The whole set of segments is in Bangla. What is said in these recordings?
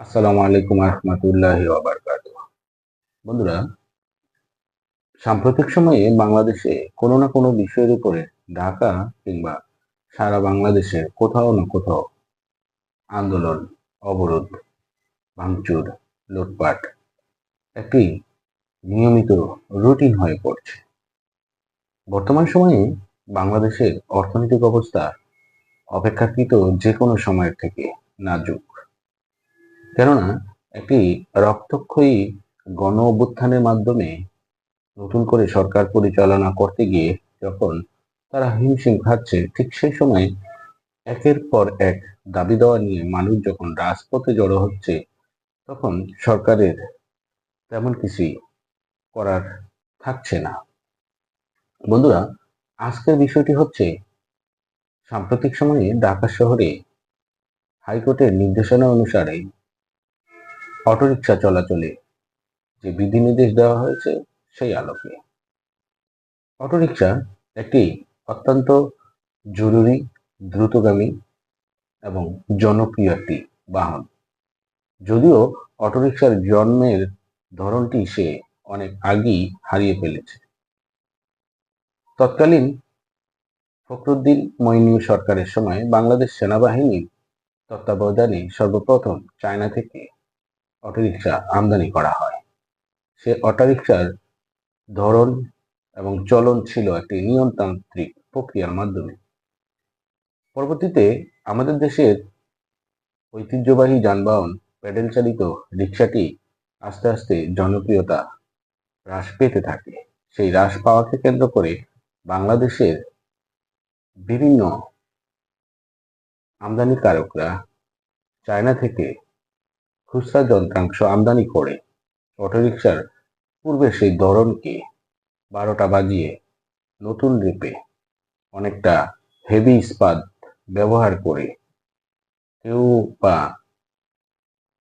আসসালামু আলাইকুম রহমতুল্লাহ বন্ধুরা, সাম্প্রতিক সময়ে বাংলাদেশে কোনো না কোনো বিষয়ের উপরে ঢাকা কিংবা সারা বাংলাদেশে কোথাও না কোথাও আন্দোলন, অবরোধ, ভাঙচুর, লুটপাট একটি নিয়মিত রুটিন হয়ে পড়ছে। বর্তমান সময়ে বাংলাদেশের অর্থনৈতিক অবস্থা অপেক্ষাকৃত যে কোনো সময়ের থেকে নাজুক। কেননা একটি রক্তক্ষয়ী গণ অভ্যুত্থানের মাধ্যমে নতুন করে সরকার পরিচালনা করতে গিয়ে যখন তারা হিমশিম খাচ্ছে, ঠিক সেই সময় একের পর এক দাবি দেওয়া নিয়ে মানুষ যখন রাজপথে জড়ো হচ্ছে, তখন সরকারের তেমন কিছুই করার থাকছে না। বন্ধুরা, আজকের বিষয়টি হচ্ছে, সাম্প্রতিক সময়ে ঢাকা শহরে হাইকোর্টের নির্দেশনা অনুসারে অটোরিকশা চলাচলে যে বিধিনির্দেশ দেওয়া হয়েছে, সেই আলোকে অটোরিকশা একটি অত্যন্ত জরুরি, দ্রুতগামী এবং জনপ্রিয় একটি বাহন। যদিও অটোরিকশার জন্মের ধরনটি সে অনেক আগেই হারিয়ে ফেলেছে। তৎকালীন ফখরুদ্দিন মইনীয় সরকারের সময় বাংলাদেশ সেনাবাহিনীর তত্ত্বাবধানে সর্বপ্রথম চায়না থেকে অটোরিকশা আমদানি করা হয়। সে অটোরিকশার ধরন এবং চলন ছিল একটি নিয়মতান্ত্রিক প্রক্রিয়ার মাধ্যমে। পরবর্তীতে আমাদের দেশের ঐতিহ্যবাহী যানবাহন প্যাডেল চালিত রিক্সাটি আস্তে আস্তে জনপ্রিয়তা হ্রাস পেতে থাকে। সেই হ্রাস পাওয়াকে কেন্দ্র করে বাংলাদেশের বিভিন্ন আমদানিকারকরা চায়না থেকে খুচরা যন্ত্রাংশ আমদানি করে। অটোরিকশার পূর্বে সেই ধরনকে বারোটা বাজিয়ে নতুন রূপে অনেকটা হেভি ইস্পাত ব্যবহার করে কেউ বা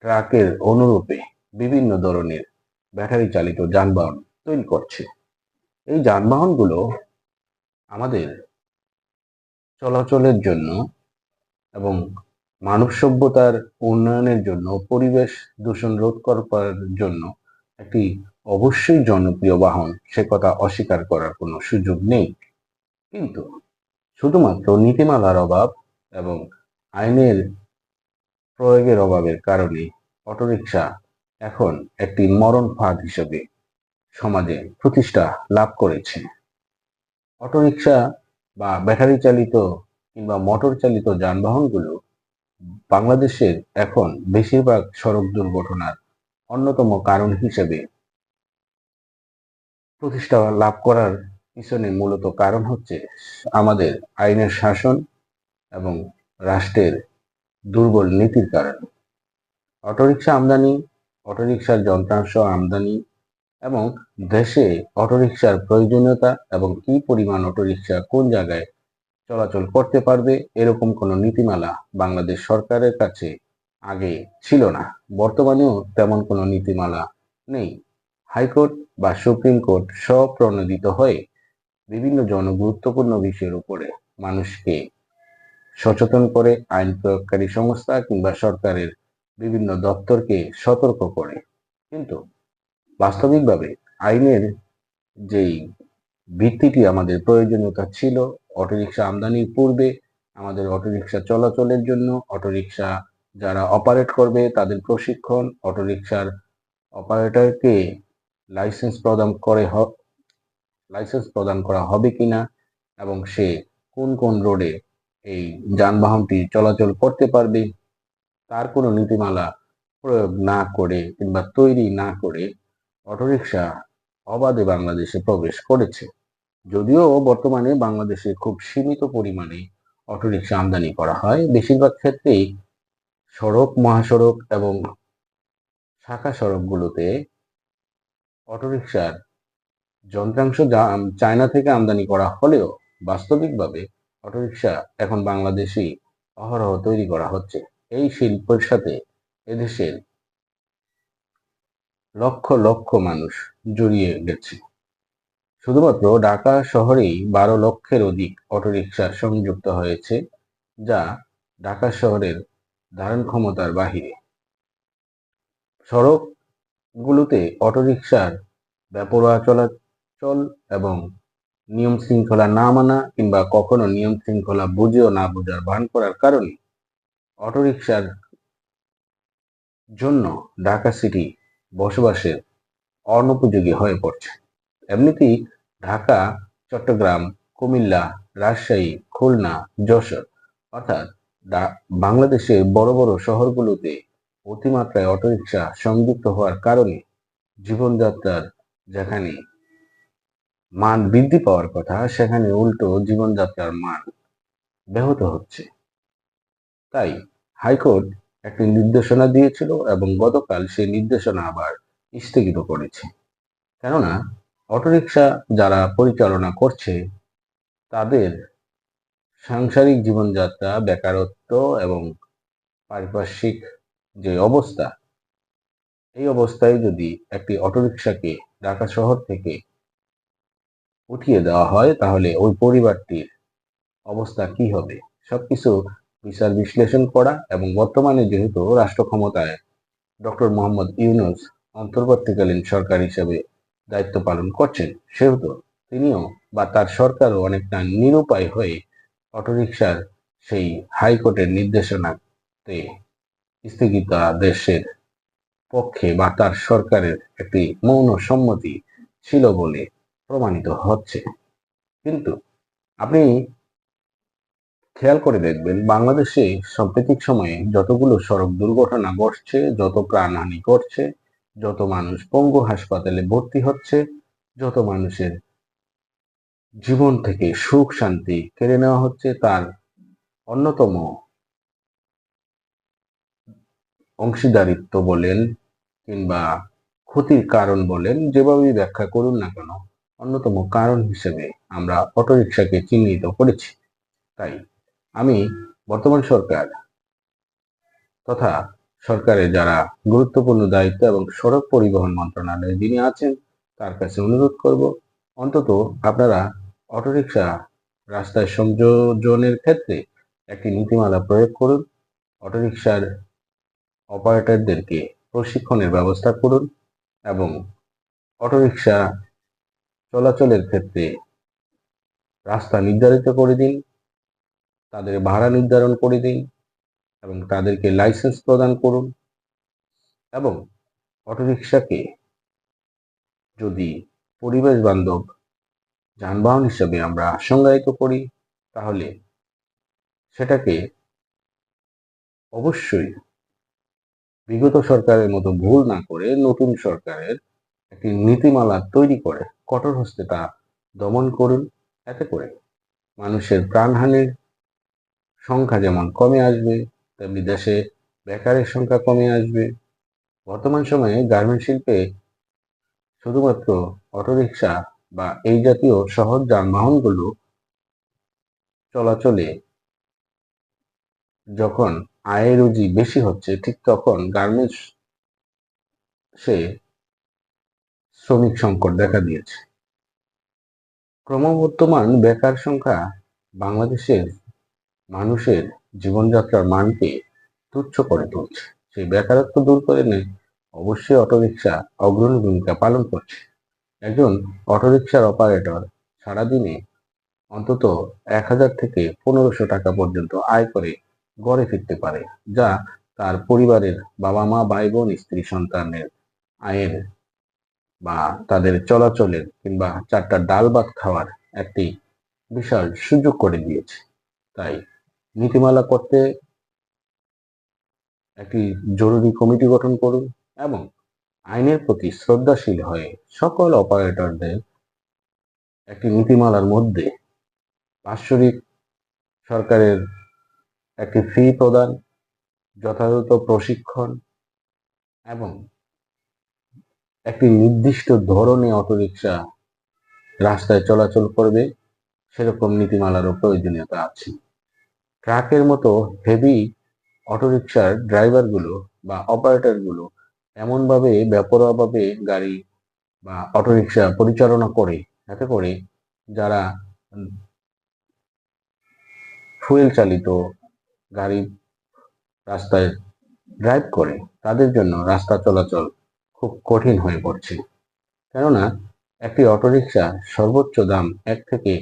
ট্রাকের অনুরূপে বিভিন্ন ধরনের ব্যাটারি চালিত যানবাহন তৈরি করছে। এই যানবাহনগুলো আমাদের চলাচলের জন্য এবং মানব সভ্যতার উন্নয়নের জন্য, পরিবেশ দূষণ রোধ করার জন্য একটি অবশ্যই জনপ্রিয় বাহন, সে কথা অস্বীকার করার কোনো সুযোগ নেই। কিন্তু শুধুমাত্র নীতিমালার অভাব এবং আইনের প্রয়োগের অভাবের কারণে অটোরিকশা এখন একটি মরণ ফাঁদ হিসেবে সমাজে প্রতিষ্ঠা লাভ করেছে। অটোরিকশা বা ব্যাটারি চালিত কিংবা মোটর চালিত যানবাহনগুলো বাংলাদেশের এখন বেশিরভাগ সড়ক দুর্ঘটনার অন্যতম কারণ হিসেবে প্রতিষ্ঠা লাভ করার পিছনে মূলত কারণ হচ্ছে আমাদের আইনের শাসন এবং রাষ্ট্রের দুর্বল নীতির কারণে। অটোরিকশা আমদানি, অটোরিকশার যন্ত্রাংশ আমদানি এবং দেশে অটোরিকশার প্রয়োজনীয়তা এবং কি পরিমাণ অটোরিকশা কোন জায়গায় চলাচল করতে পারবে, এরকম কোনো নীতিমালা বাংলাদেশ সরকারের কাছে আগে ছিল না। বর্তমানেও তেমন কোনো নীতিমালা নেই। হাইকোর্ট বা সুপ্রিম কোর্ট স্বপ্রণোদিত হয়ে বিভিন্ন জনগুরুত্বপূর্ণ বিষয়ের উপরে মানুষকে সচেতন করে আইন প্রয়োগকারী সংস্থা কিংবা সরকারের বিভিন্ন দপ্তরকে সতর্ক করে। কিন্তু বাস্তবিকভাবে আইনের যেই ভিত্তিটি আমাদের প্রয়োজনীয়তা ছিল। অটোরিকশা আমদানির পূর্বে আমাদের অটোরিকশা চলাচলের জন্য অটোরিকশা যারা অপারেট করবে তাদের প্রশিক্ষণ, অটোরিকশার অপারেটরকে লাইসেন্স প্রদান করে লাইসেন্স প্রদান করা হবে কিনা এবং সে কোন কোন রোডে এই যানবাহনটি চলাচল করতে পারবে, তার কোনো নীতিমালা প্রয়োগ না করে কিংবা তৈরি না করে অটোরিকশা অবাধে বাংলাদেশে প্রবেশ করেছে। যদিও বর্তমানে বাংলাদেশে খুব সীমিত পরিমাণে অটোরিকশা আমদানি করা হয়। বেশিরভাগ ক্ষেত্রেই সড়ক, মহাসড়ক এবং শাখা সড়কগুলোতে অটোরিকশার যন্ত্রাংশ চায়না থেকে আমদানি করা হলেও বাস্তবিকভাবে অটোরিকশা এখন বাংলাদেশেই অহরহ তৈরি করা হচ্ছে। এই শিল্পের সাথে এদেশের লক্ষ লক্ষ মানুষ জড়িয়ে গেছে। শুধুমাত্র ঢাকা শহরেই বারো লক্ষের অধিক অটোরিকশা সংযুক্ত হয়েছে, যা ঢাকা শহরের ধারণ ক্ষমতার বাহিরে। সড়কগুলোতে অটোরিকশার বেপরোয়া চলাচল এবং নিয়ম শৃঙ্খলা না মানা কিংবা কখনো নিয়ম শৃঙ্খলা বুঝেও না বোঝার ভান করার কারণে অটোরিকশার জন্য ঢাকা সিটি বসবাসের অনুপযোগী হয়ে পড়ছে। এমনিতেই ঢাকা, চট্টগ্রাম, কুমিল্লা, রাজশাহী, খুলনা, যশোর অর্থাৎ বাংলাদেশের বড় বড় শহরগুলোতে অতিমাত্রায় অটোরিকশা সংযুক্ত হওয়ার কারণে জীবনযাত্রার যেখানে মান বৃদ্ধি পাওয়ার কথা, সেখানে উল্টো জীবনযাত্রার মান ব্যাহত হচ্ছে। তাই হাইকোর্ট একটি নির্দেশনা দিয়েছিল এবং গতকাল সেই নির্দেশনা আবার স্থগিত করেছে। কেননা, অটোরিকশা যারা পরিচালনা করছে, তাদের সাংসারিক জীবনযাত্রা, বেকারত্ব এবং পারিপার্শ্বিক যে অবস্থা, এই অবস্থায় যদি একটি অটোরিকশাকে ঢাকা শহর থেকে উঠিয়ে দেওয়া হয়, তাহলে ওই পরিবারটির অবস্থা কি হবে? সবকিছু বিচার বিশ্লেষণ করা এবং বর্তমানে যেহেতু রাষ্ট্র ক্ষমতায় ডক্টর মোহাম্মদ ইউনুস অন্তর্বর্তীকালীন সরকার হিসেবে দায়িত্ব পালন করছেন, সেহেতু তিনিও বা তার সরকারও অনেকটা নিরুপায় হয়ে অটোরিকশার সেই হাইকোর্টের নির্দেশনাতে স্থগিতাদেশের পক্ষে বা তার সরকারের একটি মৌন সম্মতি ছিল বলে প্রমাণিত হচ্ছে। কিন্তু আপনি খেয়াল করে দেখবেন, বাংলাদেশে সাম্প্রতিক সময়ে যতগুলো সড়ক দুর্ঘটনা ঘটছে, যত প্রাণহানি ঘটছে, যত মানুষ পঙ্গু হাসপাতালে ভর্তি হচ্ছে, যত মানুষের জীবন থেকে সুখ, শান্তি কেড়ে নেওয়া হচ্ছে, তার অন্যতম অংশীদারিত্ব বলেন কিংবা ক্ষতির কারণ বলেন, যেভাবেই ব্যাখ্যা করুন না কেন, অন্যতম কারণ হিসেবে আমরা অটোরিকশাকে চিহ্নিত করেছি। তাই আমি বর্তমান সরকার তথা সরকারের যারা গুরুত্বপূর্ণ দায়িত্ব এবং সড়ক পরিবহন মন্ত্রণালয়ে যিনি আছেন, তার কাছে অনুরোধ করব, অন্তত আপনারা অটোরিকশা রাস্তায় সংযোজনের ক্ষেত্রে একটি নীতিমালা প্রয়োগ করুন। অটোরিকশার অপারেটরদেরকে প্রশিক্ষণের ব্যবস্থা করুন এবং অটোরিকশা চলাচলের ক্ষেত্রে রাস্তা নির্ধারিত করে দিন। তাদের ভাড়া নির্ধারণ করে দিন এবং তাদেরকে লাইসেন্স প্রদান করুন। এবং অটোরিকশাকে যদি পরিবেশ বান্ধব যানবাহন হিসেবে আমরা সংজ্ঞায়িত করি, তাহলে সেটাকে অবশ্যই বিগত সরকারের মতো ভুল না করে নতুন সরকারের একটি নীতিমালা তৈরি করে কঠোর হস্তে তা দমন করুন। এতে করে মানুষের প্রাণহানির সংখ্যা যেমন কমে আসবে, তেমনি দেশে বেকারের সংখ্যা কমে আসবে। বর্তমান সময়ে গার্মেন্ট শিল্পে শুধুমাত্র অটোরিকশা বা এই জাতীয় সহজ যানবাহনগুলো চলাচলে যখন আয়ের রুজি বেশি হচ্ছে, ঠিক তখন গার্মেন্টস সে শ্রমিক সংকট দেখা দিয়েছে। ক্রমবর্তমান বেকার সংখ্যা বাংলাদেশের মানুষের জীবনযাত্রার মানকে তুচ্ছ করে তুলছে। সেই বেকারত্ব দূর করে নেয়, অবশ্যই অটোরিকশা অগ্রণী ভূমিকা পালন করছে। একজন অটোরিকশার অপারেটর সারাদিনে অন্তত এক হাজার থেকে পনেরোশো টাকা পর্যন্ত আয় করে গড়ে ফিরতে পারে, যা তার পরিবারের বাবা মা ভাই বোন স্ত্রী, সন্তানের আয়ের বা তাদের চলাচলের কিংবা চারটা ডাল ভাত খাওয়ার একটি বিশাল সুযোগ করে দিয়েছে। তাই নীতিমালা করতে একটি জরুরি কমিটি গঠন করুন এবং আইনের প্রতি শ্রদ্ধাশীল হয়ে সকল অপারেটরদের একটি নীতিমালার মধ্যে বাৎসরিক সরকারের একটি ফি প্রদান, যথাযথ প্রশিক্ষণ এবং একটি নির্দিষ্ট ধরনে অটোরিকশা রাস্তায় চলাচল করবে, সেরকম নীতিমালারও প্রয়োজনীয়তা আছে। ট্রাকের মতো হেভি অটোরিকশার ড্রাইভারগুলো বা অপারেটরগুলো এমনভাবে বেপরোয়াভাবে গাড়ি বা অটোরিকশা পরিচালনা করে, এতে করে যারা ফুয়েল চালিত গাড়ি রাস্তায় ড্রাইভ করে, তাদের জন্য রাস্তা চলাচল খুব কঠিন হয়ে পড়ছে। কেননা একটি অটোরিকশা সর্বোচ্চ দাম এক থেকে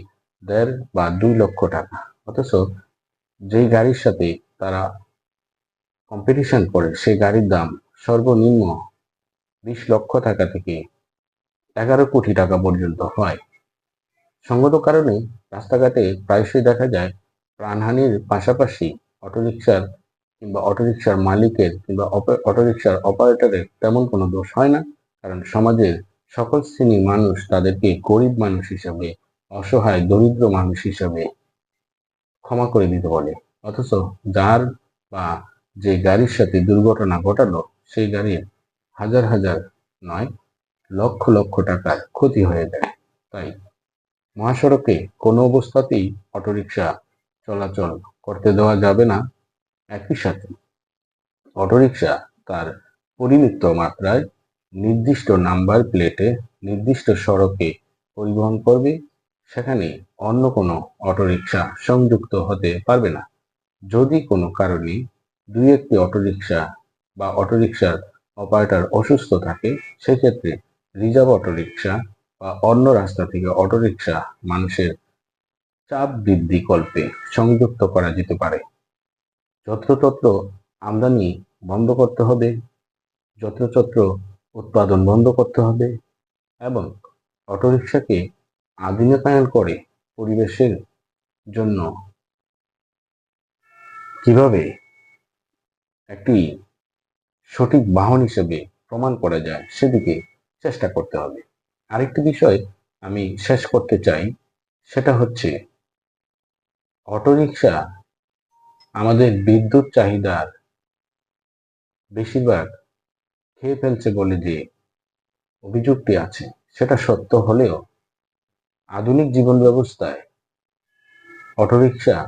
দেড় বা দুই লক্ষ টাকা, অথচ যেই গাড়ির সাথে তারা কম্পিটিশন করে, সেই গাড়ির দাম সর্বনিম্ন বিশ লক্ষ টাকা থেকে এগারো কোটি টাকা পর্যন্ত হয়। সঙ্গত কারণে রাস্তাঘাটে প্রায়শই দেখা যায় প্রাণহানির পাশাপাশি অটোরিকশার কিংবা অটোরিকশার মালিকের কিংবা অটোরিকশার অপারেটরের তেমন কোনো দোষ হয় না, কারণ সমাজের সকল শ্রেণির মানুষ তাদেরকে গরিব মানুষ হিসাবে, অসহায়, দরিদ্র মানুষ হিসাবে ক্ষমা করে দিতে বলে। অথচ যার বা যে গাড়ির সাথে দুর্ঘটনা ঘটালো, সেই গাড়ির হাজার হাজার নয়, লক্ষ লক্ষ টাকার ক্ষতি হয়ে যায়। তাই মহাসড়কে কোনো অবস্থাতেই অটোরিকশা চলাচল করতে দেওয়া যাবে না একই সাথে। অটোরিকশা তার পরিমিত মাত্রায় নির্দিষ্ট নাম্বার প্লেটে নির্দিষ্ট সড়কে পরিবহন করবে সেখানে অন্য কোনো অটোরিকশা সংযুক্ত হতে পারবে না। যদি কোনো কারণে দুই একটি অটোরিকশা বা অটোরিকশার অপারেটর অসুস্থ থাকে, সেক্ষেত্রে রিজার্ভ অটোরিকশা বা অন্য রাস্তা থেকে অটোরিকশা মানুষের চাপ বৃদ্ধি কল্পে সংযুক্ত করা যেতে পারে। যত্রতত্র আমদানি বন্ধ করতে হবে, যত্রতত্র উৎপাদন বন্ধ করতে হবে এবং অটোরিকশাকে আধুনিকায়ন করে পরিবেশের জন্য কীভাবে একটি সঠিক বাহন হিসেবে প্রমাণ করা যায় সেদিকে চেষ্টা করতে হবে। আরেকটি বিষয় আমি শেষ করতে চাই, সেটা হচ্ছে অটোরিকশা আমাদের বিদ্যুৎ চাহিদার বেশিরভাগ খেয়ে ফেলছে বলে যে অভিযোগটি আছে, সেটা সত্য হলেও আধুনিক জীবন ব্যবস্থায় অটোরিকশা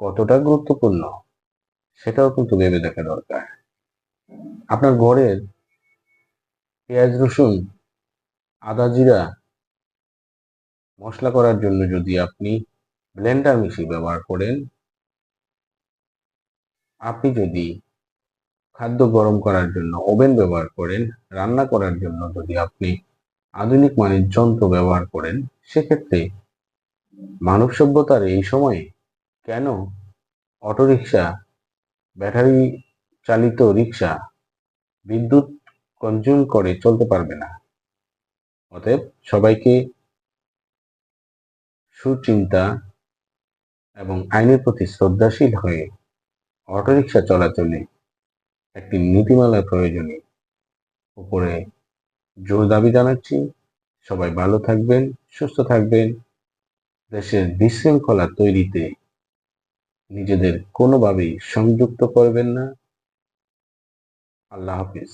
কতটা গুরুত্বপূর্ণ সেটাও কিন্তু ভেবে দেখা দরকার। আপনার ঘরের পেঁয়াজ, রসুন, আদা, জিরা মশলা করার জন্য যদি আপনি ব্লেন্ডার মেশিন ব্যবহার করেন, আপনি যদি খাদ্য গরম করার জন্য, ওভেন ব্যবহার করেন, রান্না করার জন্য যদি আপনি আধুনিক মানের যন্ত্র ব্যবহার করেন, সেক্ষেত্রে মানব সভ্যতার এই সময়ে কেন অটোরিকশা, ব্যাটারি চালিত রিক্সা বিদ্যুৎ কনজিউম করে চলতে পারবে না? অতএব সবাইকে সুচিন্তা এবং আইনের প্রতি শ্রদ্ধাশীল হয়ে অটোরিকশা চলাচলে একটি নীতিমালা প্রয়োজনে উপরে জোর দাবি জানাচ্ছি। সবাই ভালো থাকবেন, সুস্থ থাকবেন। দেশের বিশৃঙ্খলা তৈরিতে নিজেদের কোনোভাবেই সংযুক্ত করবেন না। আল্লাহ হাফিজ।